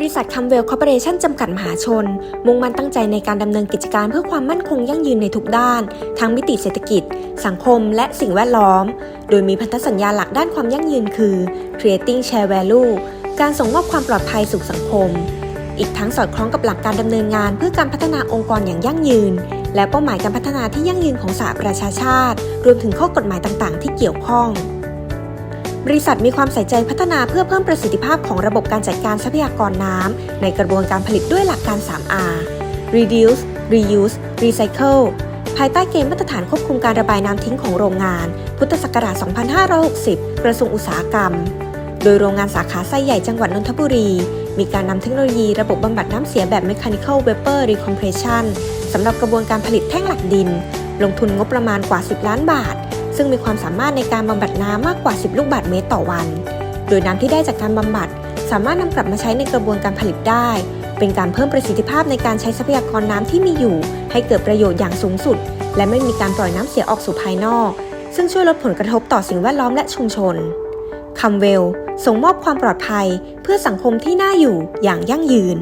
บริษัทคัมเวลคอร์ปอเรชั่นจำกัดมหาชน มุ่งมั่นตั้งใจในการดำเนินกิจการเพื่อความมั่นคงยั่งยืนในทุกด้าน ทั้งมิติเศรษฐกิจ สังคม และสิ่งแวดล้อม โดยมีพันธสัญญาหลักด้านความยั่งยืนคือ creating share value การส่งมอบความปลอดภัยสู่สังคม อีกทั้งสอดคล้องกับหลักการดำเนินงานเพื่อการพัฒนาองค์กรอย่างยั่งยืน และเป้าหมายการพัฒนาที่ยั่งยืนของสหประชาชาติ รวมถึงข้อกฎหมายต่างๆ ที่เกี่ยวข้อง บริษัทมีความใส่ใจพัฒนาเพื่อเพิ่มประสิทธิภาพของระบบการจัดการทรัพยากรน้ำในกระบวนการผลิตด้วยหลักการ 3R reduce reuse recycle ภายใต้เกณฑ์มาตรฐานควบคุมการระบายน้ำทิ้งของโรงงาน พุทธศักราช 2560 กระทรวงอุตสาหกรรม โดยโรงงานสาขาไส้ใหญ่จังหวัดนนทบุรี มีการนำเทคโนโลยีระบบบำบัดน้ำเสียแบบ mechanical vapor recompression สำหรับกระบวนการผลิตแท่งหลักดิน ลงทุนงบประมาณกว่า 10 ล้านบาท ซึ่งมีความสามารถในการบำบัดน้ำมากกว่า 10 ลูกบาศก์เมตรต่อวัน โดยน้ำที่ได้จากการบำบัด สามารถนำกลับมาใช้ในกระบวนการผลิตได้ เป็นการเพิ่มประสิทธิภาพในการใช้ทรัพยากรน้ำที่มีอยู่ ให้เกิดประโยชน์อย่างสูงสุด และไม่มีการปล่อยน้ำเสียออกสู่ภายนอก ซึ่งช่วยลดผลกระทบต่อสิ่งแวดล้อมและชุมชนคัมเวลส่งมอบความปลอดภัย เพื่อสังคมที่น่าอยู่อย่างยั่งยืน